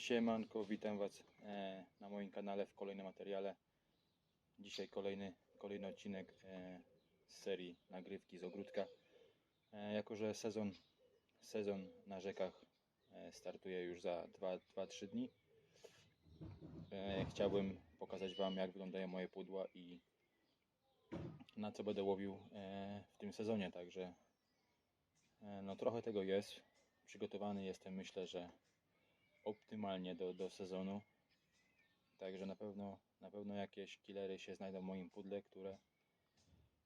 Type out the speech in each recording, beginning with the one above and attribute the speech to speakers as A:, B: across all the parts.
A: Siemanko, witam Was e, na moim kanale w kolejnym materiale. Dzisiaj kolejny, kolejny odcinek e, z serii nagrywki z ogródka. E, jako, że sezon, sezon na rzekach startuje już za 2-3 dni, chciałbym pokazać Wam jak wyglądają moje pudła i na co będę łowił w tym sezonie. Także no trochę tego jest. Przygotowany jestem, myślę, że optymalnie do, do sezonu. Także na pewno, na pewno jakieś killery się znajdą w moim pudle, które,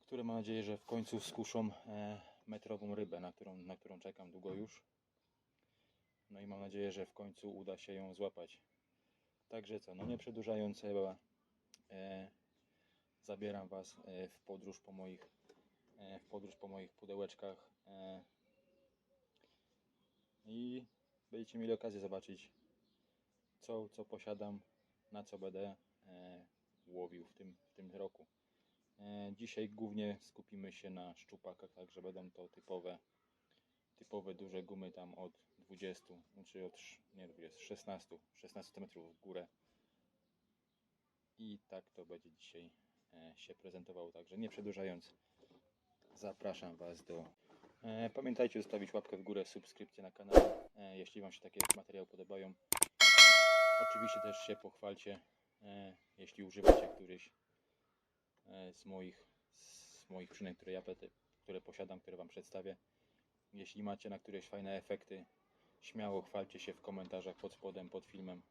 A: które mam nadzieję, że w końcu skuszą e, metrową rybę, na którą, na którą czekam długo już. No i mam nadzieję, że w końcu uda się ją złapać. Także co, no nie przedłużając chyba e, zabieram Was e, w podróż po moich e, w podróż po moich pudełeczkach e, i będziecie mieli okazję zobaczyć, co, co posiadam, na co będę e, łowił w tym, w tym roku. E, dzisiaj głównie skupimy się na szczupakach, także będą to typowe, typowe duże gumy tam od 20, znaczy od nie 20, 16, 16 cm w górę. I tak to będzie dzisiaj e, się prezentowało, także nie przedłużając, zapraszam Was do Pamiętajcie zostawić łapkę w górę, subskrypcję na kanale, e, jeśli Wam się takie materiały podobają. Oczywiście też się pochwalcie, e, jeśli używacie któryś e, z moich, z moich przynęt, które ja które posiadam, które Wam przedstawię. Jeśli macie na któreś fajne efekty, śmiało chwalcie się w komentarzach pod spodem, pod filmem.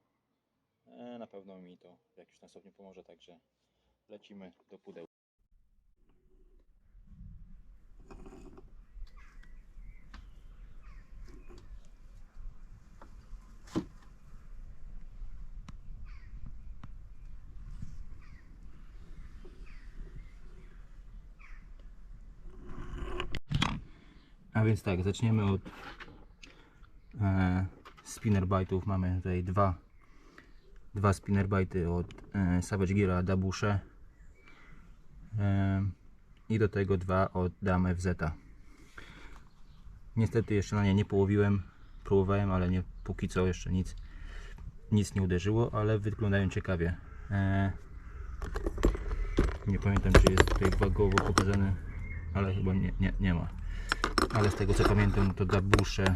A: E, Na pewno mi to jakiś tam stopniu pomoże, także lecimy do pudeł. Więc tak, zaczniemy od e, spinnerbite'ów. Mamy tutaj dwa, dwa spinnerbite'y od e, Savage Geara Dabusze e, i do tego dwa od Dam FZ. Niestety jeszcze na nie nie połowiłem, próbowałem, ale nie, póki co jeszcze nic, nic nie uderzyło, ale wyglądają ciekawie. E, nie pamiętam czy jest tutaj wagowo pokazane, ale chyba nie, nie, nie ma ale z tego co pamiętam to dabusze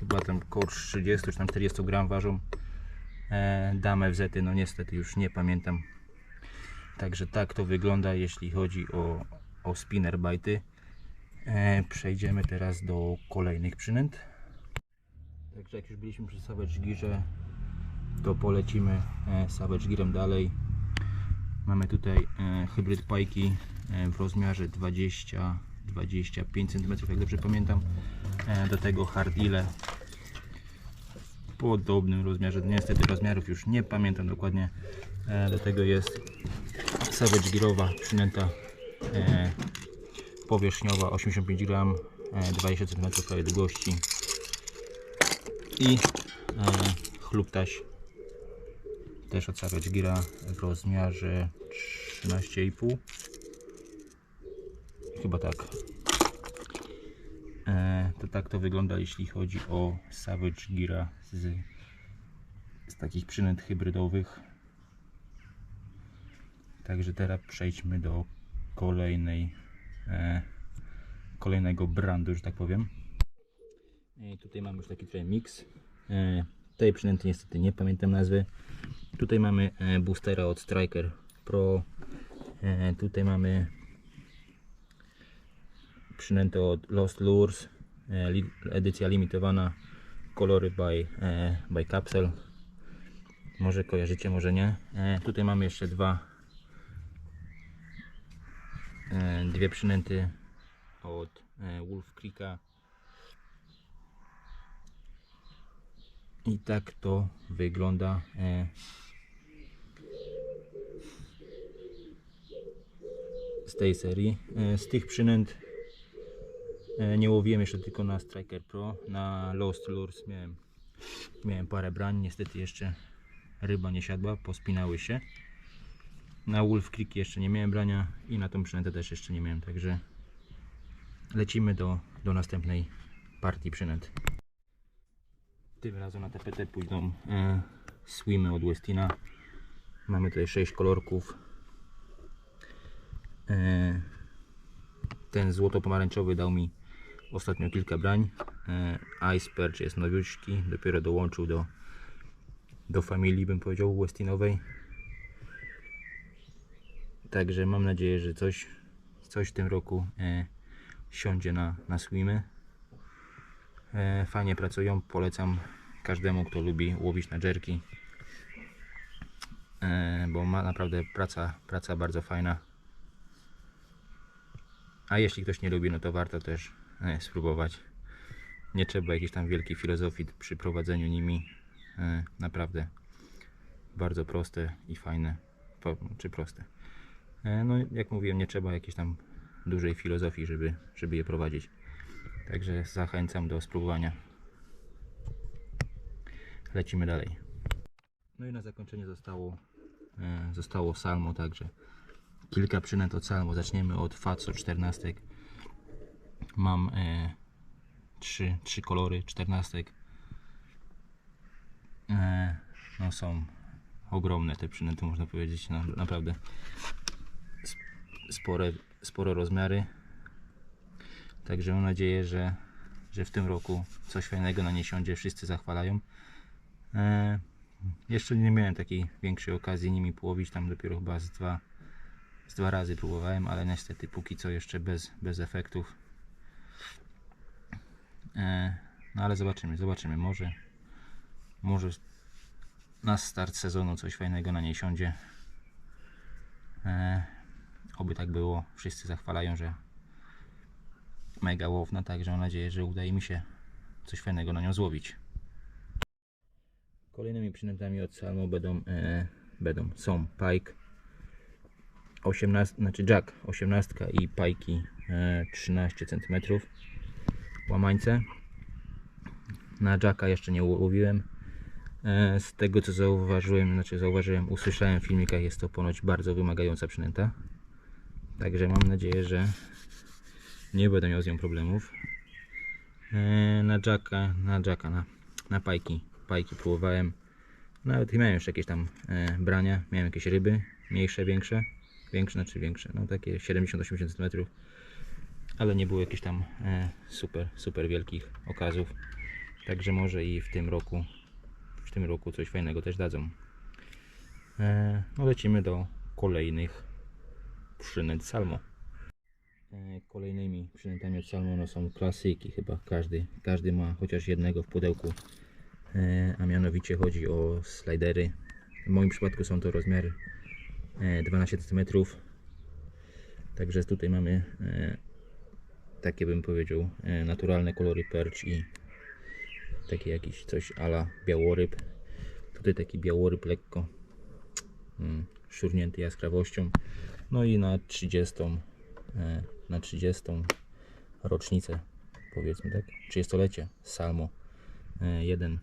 A: chyba tam około 30 czy tam 40 gram ważą. E, damy FZ no niestety już nie pamiętam. Także tak to wygląda jeśli chodzi o, o spinnerbite'y e, przejdziemy teraz do kolejnych przynęt. Także jak już byliśmy przy Savage Gearze to polecimy e, Savage Gearem dalej. Mamy tutaj e, hybryd pajki e, w rozmiarze 20 25 cm, jak dobrze pamiętam. E, Do tego hard ile w podobnym rozmiarze. Niestety rozmiarów już nie pamiętam dokładnie. E, Do tego jest Savage Gearowa przynęta e, powierzchniowa 85 gram, e, 20 cm prawie długości i chlubtaś też od Savage Geara w rozmiarze 13,5 Chyba tak. E, to tak to wygląda, jeśli chodzi o Savage Geara z, z takich przynęt hybrydowych. Także teraz przejdźmy do kolejnej, e, kolejnego brandu, że tak powiem. E, tutaj mamy już taki trochę mix. E, tej przynęty niestety nie pamiętam nazwy. Tutaj mamy e, boostera od Striker Pro. E, tutaj mamy przynętę od Lost Lures, e, edycja limitowana, kolory by, e, by Capsule. Może kojarzycie, może nie. E, tutaj mamy jeszcze dwa, dwie przynęty od Wolf Creeka. I tak to wygląda. Z tej serii. Z tych przynęt Nie łowiłem jeszcze tylko na Striker Pro, na Lost Lures miałem, miałem parę brań, niestety jeszcze ryba nie siadła, pospinały się. Na Wolf Creek jeszcze nie miałem brania i na tą przynętę też jeszcze nie miałem, także lecimy do, do następnej partii przynęt. Tym razem na tapetę pójdą e, swimy od Westina. Mamy tutaj 6 kolorków. E, ten złoto-pomarańczowy dał mi ostatnio kilka brań. E, Ice Perch jest nowiuczki, dopiero dołączył do, do familii, bym powiedział, Westinowej. Także mam nadzieję, że coś, coś w tym roku e, siądzie na, na swimy. E, fajnie pracują, polecam każdemu, kto lubi łowić na dżerki. E, bo ma naprawdę praca, praca bardzo fajna. A jeśli ktoś nie lubi, no to warto też e, spróbować. Nie trzeba jakiejś tam wielkiej filozofii przy prowadzeniu nimi. E, naprawdę bardzo proste i fajne. Czy proste. E, no jak mówiłem, nie trzeba jakiejś tam dużej filozofii, żeby, żeby je prowadzić. Także zachęcam do spróbowania. Lecimy dalej. No i na zakończenie zostało, zostało salmo, także kilka przynęt od salmo. Zaczniemy od Fatso 14. Mam e, trzy, trzy kolory 14. E, no są ogromne te przynęty, można powiedzieć. No, naprawdę sp- spore, spore rozmiary. Także mam nadzieję, że, że w tym roku coś fajnego na nie siądzie. Wszyscy zachwalają. E, jeszcze nie miałem takiej większej okazji nimi połowić. Tam dopiero chyba z dwa, z dwa razy próbowałem, ale niestety póki co jeszcze bez, bez efektów. E, no ale zobaczymy, zobaczymy. Może, może na start sezonu coś fajnego na niej siądzie. E, oby tak było. Wszyscy zachwalają, że mega łowna, także mam nadzieję, że udaje mi się coś fajnego na nią złowić. Kolejnymi przynętami od Salmo będą, e, będą są pike 18, znaczy jack 18 i pajki e, 13 cm łamańce. Na jacka jeszcze nie łowiłem. E, z tego co zauważyłem, znaczy zauważyłem, usłyszałem w filmikach, jest to ponoć bardzo wymagająca przynęta. Także mam nadzieję, że nie będę miał z nią problemów. E, na jacka, na jacka, na, na pajki, pajki próbowałem. Nawet miałem jeszcze jakieś tam e, brania, miałem jakieś ryby, mniejsze, większe, większe, znaczy większe, no takie 70-80 cm, ale nie było jakichś tam e, super, super wielkich okazów. Także może i w tym roku, w tym roku coś fajnego też dadzą. E, no lecimy do kolejnych przynęt Salmo. E, Kolejnymi przynętami od Salmona są klasyki, chyba każdy, każdy ma chociaż jednego w pudełku, a mianowicie chodzi o slidery. W moim przypadku są to rozmiary e, 12 cm. Także tutaj mamy takie bym powiedział e, naturalne kolory perch i takie jakiś coś ala białoryb. Tutaj taki białoryb lekko mm, szurnięty jaskrawością. No i na 30 e, na 30 rocznicę powiedzmy tak 30-lecie Salmo e, jeden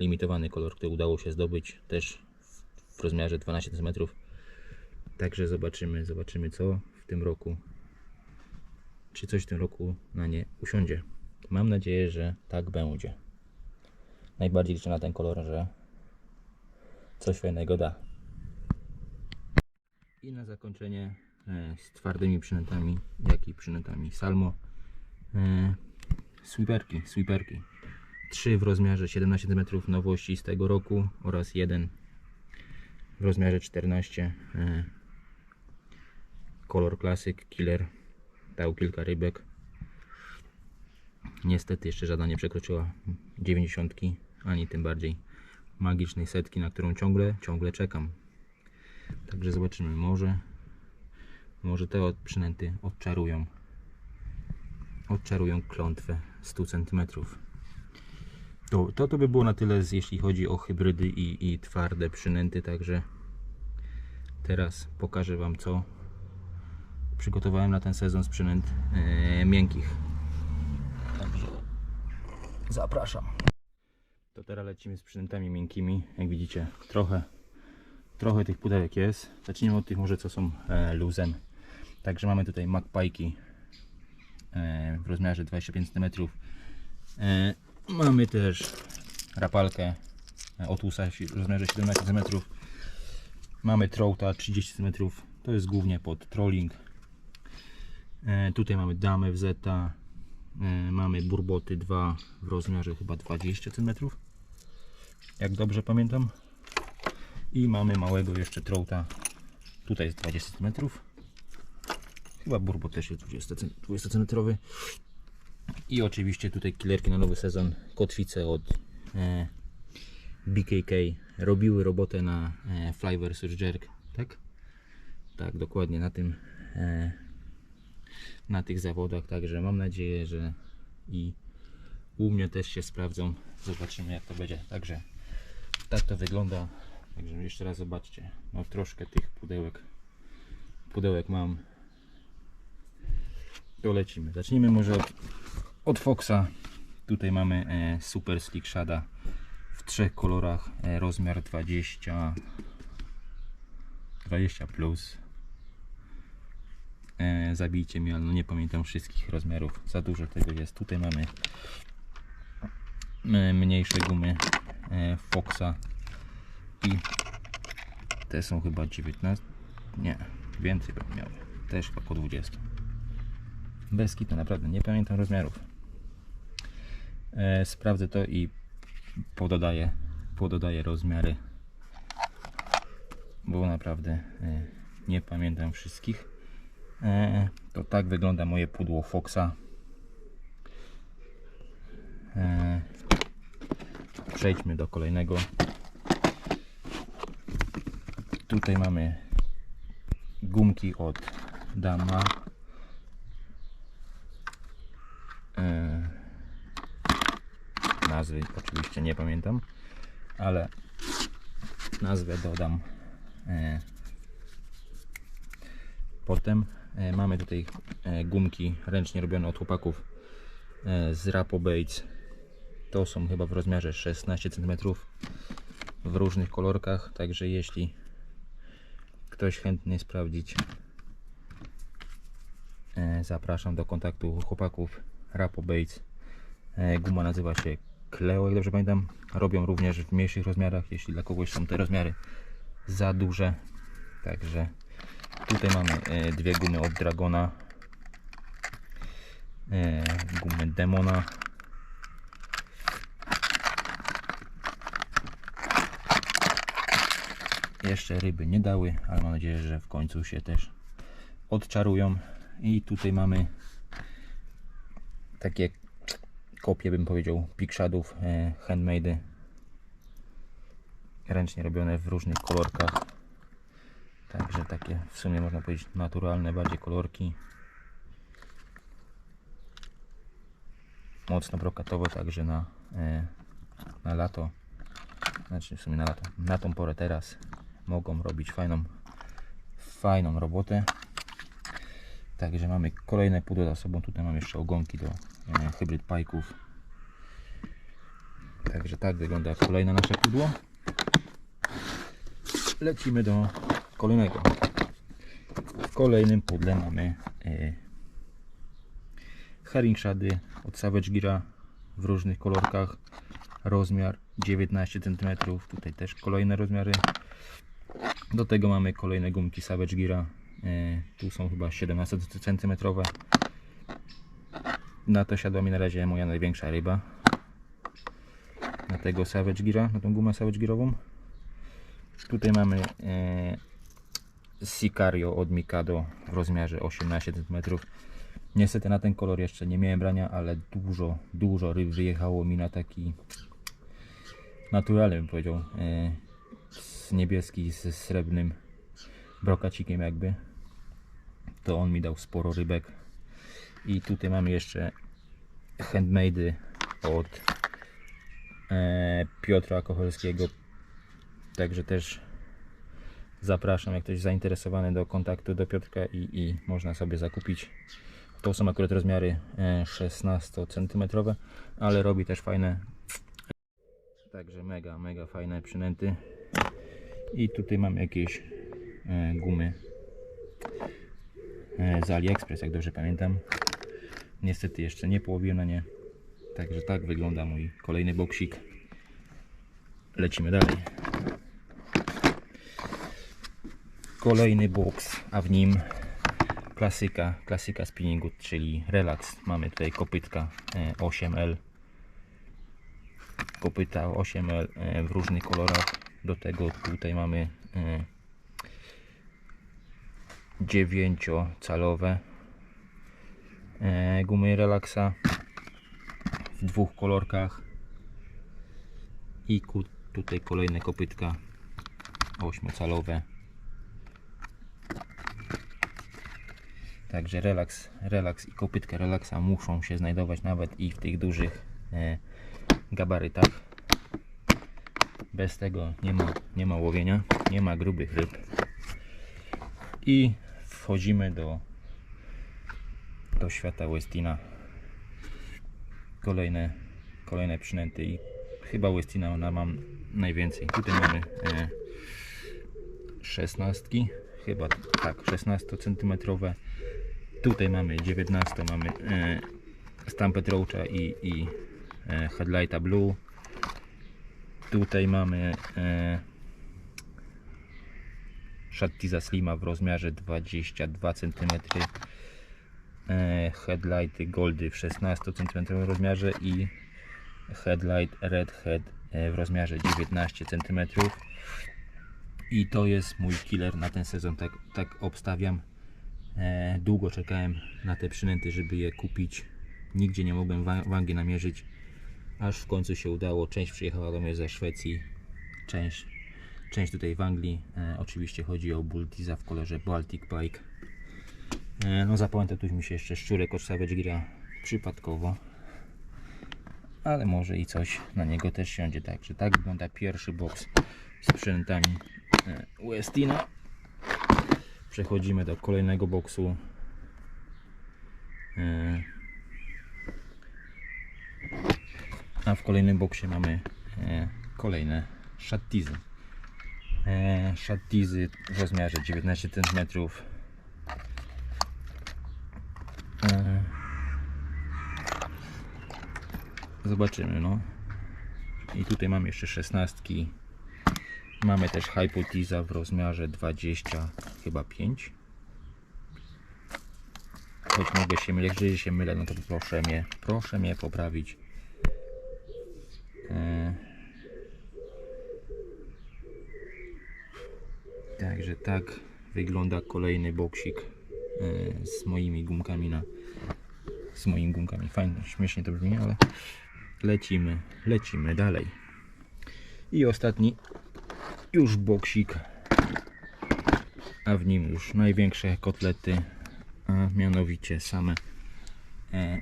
A: limitowany kolor, który udało się zdobyć też w- rozmiarze 12 cm także zobaczymy zobaczymy co tym roku czy coś w tym roku na nie usiądzie mam nadzieję, że tak będzie najbardziej liczę na ten kolor, że coś fajnego da i na zakończenie e, z twardymi przynętami, jak i przynętami Salmo. E, sweeperki, sweeperki. Trzy w rozmiarze 17 cm nowości z tego roku oraz jeden w rozmiarze 14 e, Color Classic Killer. Dał kilka rybek. Niestety jeszcze żadna nie przekroczyła 90 ani tym bardziej magicznej setki, na którą ciągle, ciągle czekam. Także zobaczymy, może, może te przynęty odczarują, odczarują klątwę 100 cm. To, to, to by było na tyle, jeśli chodzi o hybrydy i, i twarde przynęty, także teraz pokażę Wam, co przygotowałem na ten sezon z przynęt e, miękkich. Także zapraszam. To teraz lecimy z przynętami miękkimi. Jak widzicie, trochę trochę tych pudełek jest. Zacznijmy od tych może co są e, luzem. Także mamy tutaj magpajki e, w rozmiarze 25 cm E, mamy też rapalkę Otusa w rozmiarze 17 cm. Mamy Trouta 30 cm. To jest głównie pod trolling. E, tutaj mamy damę w Zeta. E, mamy burboty 2 w rozmiarze chyba 20 cm. Jak dobrze pamiętam. I mamy małego jeszcze Trouta. Tutaj jest 20 cm. Chyba burbot też jest 20 cm. 20 cm. I oczywiście tutaj killerki na nowy sezon, kotwice od e, BKK robiły robotę na Fly vs Jerk, tak? Tak, dokładnie na tym na tych zawodach, także mam nadzieję, że i u mnie też się sprawdzą. Zobaczymy jak to będzie. Także tak to wygląda. Także jeszcze raz zobaczcie. No troszkę tych pudełek pudełek mam. To lecimy. Zacznijmy może od od Foxa tutaj mamy e, Super Slick Shada w trzech kolorach e, rozmiar 20 20 plus e, zabijcie mnie, ale no nie pamiętam wszystkich rozmiarów. Za dużo tego jest. Tutaj mamy e, mniejsze gumy e, Foxa i te są chyba 19 nie, więcej bym miał. Też chyba po 20 bez kitu, naprawdę nie pamiętam rozmiarów. E, sprawdzę to i pododaję, pododaję rozmiary bo naprawdę e, nie pamiętam wszystkich to tak wygląda moje pudło Foxa. E, przejdźmy do kolejnego. Tutaj mamy gumki od Dama. E, nazwy oczywiście nie pamiętam, ale nazwę dodam. E, potem. E, mamy tutaj e, gumki ręcznie robione od chłopaków e, z Rapo Bates. To są chyba w rozmiarze 16 cm w różnych kolorkach, także jeśli ktoś chętny sprawdzić zapraszam do kontaktu chłopaków Rapo Bates. E, Guma nazywa się Cleo, jak dobrze pamiętam. Robią również w mniejszych rozmiarach, jeśli dla kogoś są te rozmiary za duże. Także tutaj mamy e, dwie gumy od Dragona. E, gumy Demona. Jeszcze ryby nie dały, ale mam nadzieję, że w końcu się też odczarują. I tutaj mamy takie kopie, bym powiedział, Pixadów e, handmade, ręcznie robione w różnych kolorkach. Także takie w sumie można powiedzieć naturalne bardziej kolorki. Mocno brokatowe, także na, e, na lato, znaczy w sumie na lato, na tą porę teraz mogą robić fajną, fajną robotę. Także mamy kolejne pudło za sobą. Tutaj mamy jeszcze ogonki do e, hybryd pajków. Także tak wygląda kolejne nasze pudło. Lecimy do kolejnego. W kolejnym pudle mamy e, herring shady od Savage Gira w różnych kolorkach. Rozmiar 19 cm. Tutaj też kolejne rozmiary. Do tego mamy kolejne gumki Savage Gira. E, tu są chyba 17 cm. Na to siadła mi na razie moja największa ryba. Na tego Savage Gira, na tą gumę Savage Girową. Tutaj mamy e, Sicario od Mikado w rozmiarze 18 cm. Niestety na ten kolor jeszcze nie miałem brania, ale dużo, dużo ryb wyjechało mi na taki naturalny bym powiedział. E, z niebieski z srebrnym brokacikiem jakby to on mi dał sporo rybek i tutaj mamy jeszcze handmade od e, Piotra Kocholskiego także też zapraszam jak ktoś zainteresowany do kontaktu do Piotrka i, i można sobie zakupić to są akurat rozmiary e, 16 cm ale robi też fajne także mega mega fajne przynęty i tutaj mamy jakieś e, gumy e, z AliExpress, jak dobrze pamiętam. Niestety jeszcze nie połowiłem na nie. Także tak wygląda mój kolejny boksik. Lecimy dalej. Kolejny boks, a w nim klasyka, klasyka spinningu, czyli relaks. Mamy tutaj kopytka e, 8L. Kopyta 8L e, w różnych kolorach. Do tego tutaj mamy e, 9-calowe e, gumy relaksa w dwóch kolorkach i tutaj kolejne kopytka 8-calowe Także relaks, relaks i kopytka relaksa muszą się znajdować nawet i w tych dużych e, gabarytach. Bez tego nie ma, nie ma łowienia, nie ma grubych ryb. I wchodzimy do, do świata Westina. Kolejne, kolejne przynęty i chyba Westina ona mam najwięcej. Tutaj mamy e, 16, chyba tak, 16 centymetrowe. Tutaj mamy 19, mamy e, Stamped Roacha i, i e, Headlighta Blue. Tutaj mamy e, Shattiza Slima w rozmiarze 22 cm. E, headlighty Goldy w 16 cm rozmiarze i Headlight Red Head e, w rozmiarze 19 cm. I to jest mój killer na ten sezon, tak, tak obstawiam. E, długo czekałem na te przynęty, żeby je kupić. Nigdzie nie mogłem wa- wagi namierzyć. Aż w końcu się udało. Część przyjechała do mnie ze Szwecji, część, część tutaj w Anglii. E, oczywiście chodzi o Bultiza w kolorze Baltic Pike. E, no zapamiętał mi się jeszcze szczurek od Savage Gira przypadkowo. Ale może i coś na niego też siądzie. Także tak wygląda pierwszy box z przynętami e, Westina. Przechodzimy do kolejnego boksu. E, A w kolejnym boksie mamy e, kolejne szattizy. E, szattizy w rozmiarze 19 cm. Zobaczymy, no. I tutaj mamy jeszcze 16. Mamy też Hypotiza w rozmiarze 20, chyba 5. Choć mogę się mylić, jeżeli się mylę, no to proszę mnie, proszę mnie poprawić. E, Także tak wygląda kolejny boksik e, z moimi gumkami na z moimi gumkami. Fajnie, śmiesznie to brzmi, ale lecimy, lecimy dalej. I ostatni już boksik, a w nim już największe kotlety, a mianowicie same e,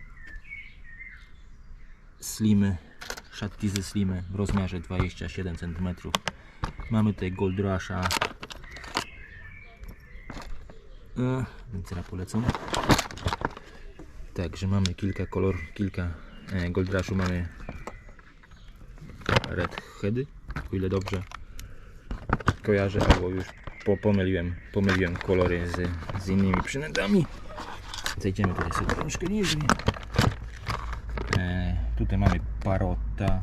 A: slimy, szattizy slimy w rozmiarze 27 cm. Mamy tutaj Gold Rusha, e, więc teraz polecą. Także mamy kilka kolor, kilka e, Gold Rushu, mamy Red Heady, o ile dobrze kojarzę, albo już po, pomyliłem, pomyliłem kolory z, z innymi przynętami. Zejdziemy tutaj sobie troszkę niżej. E, tutaj mamy parota.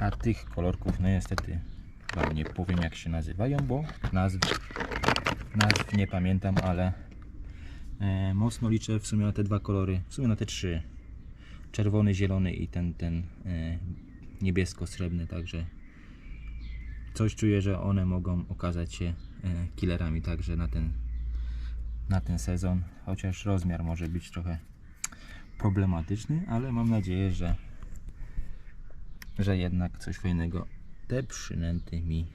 A: A tych kolorków, no niestety, wam nie powiem jak się nazywają, bo nazw, nazw nie pamiętam, ale e, mocno liczę w sumie na te dwa kolory, w sumie na te trzy. Czerwony, zielony i ten, ten e, niebiesko-srebrny, także coś czuję, że one mogą okazać się e, killerami także na ten, na ten sezon. Chociaż rozmiar może być trochę problematyczny, ale mam nadzieję, że, że jednak coś fajnego te przynęty mi,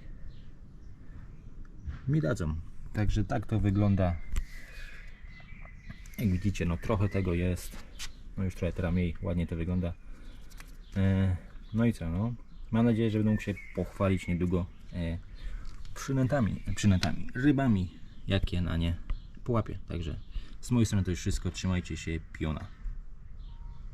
A: mi dadzą. Także tak to wygląda. Jak widzicie, no trochę tego jest. No już trochę teraz mniej ładnie to wygląda. E, no i co, no. Mam nadzieję, że będę mógł się pochwalić niedługo e, przynętami, przynętami, rybami, jakie na nie połapię. Także z mojej strony to już wszystko. Trzymajcie się, piona.